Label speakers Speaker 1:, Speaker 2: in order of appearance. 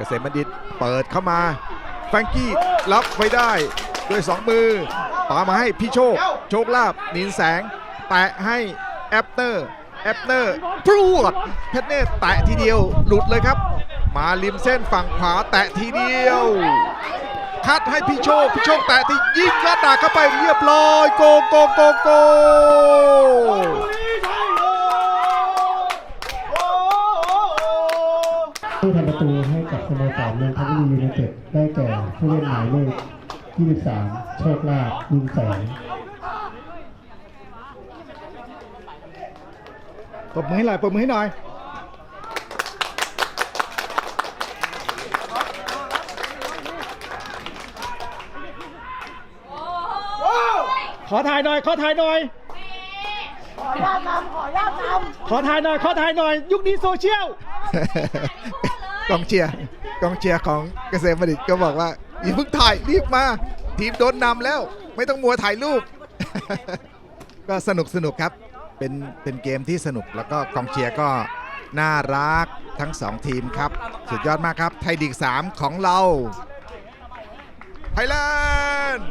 Speaker 1: เกษมบัณฑิตเปิดเข้ามาแฟงกี้รับไว้ได้ด้วยสองมือปามาให้พี่โชค โชคลาบนินแสง แตะให้แอปเตอร์แอปเตอร์พรวดเพชรเนตแตะทีเดียวหลุดเลยครับ มาริมเส้นฝั่งขวาแตะทีเดียวคัดให้พี่โชคพี่โชคแตะที่ยิงกระดาษเข้าไปเรียบร้อยโกโกโกโก
Speaker 2: ผู้ทำประตูให้กับสโมสรนนทบุรียูไนเต็ดได้แก่ผู้เล่นหมายเลข 23 โชคลาภยิงแสง
Speaker 1: ปรบมือให้หน่อยปรบมือให้หน่อย
Speaker 3: ขอถ่ายหน่อย ขอถ่ายหน่อย ขอญาตนำขอญาตนำขอถ่ายหน่อย ขอถ่ายหน่อย ยุคนี้โซเชียล
Speaker 1: กองเชียร์กองเชียร์ของเกษมบัณฑิตก็บอกว่าอย่าเพิ่งถ่ายรีบมา ทีมโดนนำแล้ว ไม่ต้องมัวถ่ายรูป ก็สนุกสนุกครับ เป็นเป็นเกมที่สนุกแล้วก็กองเชียร์ก็น่ารักทั้งสองทีมครับ สุดยอดมากครับ ไทยลีก 3 ของเราไทยแลนด์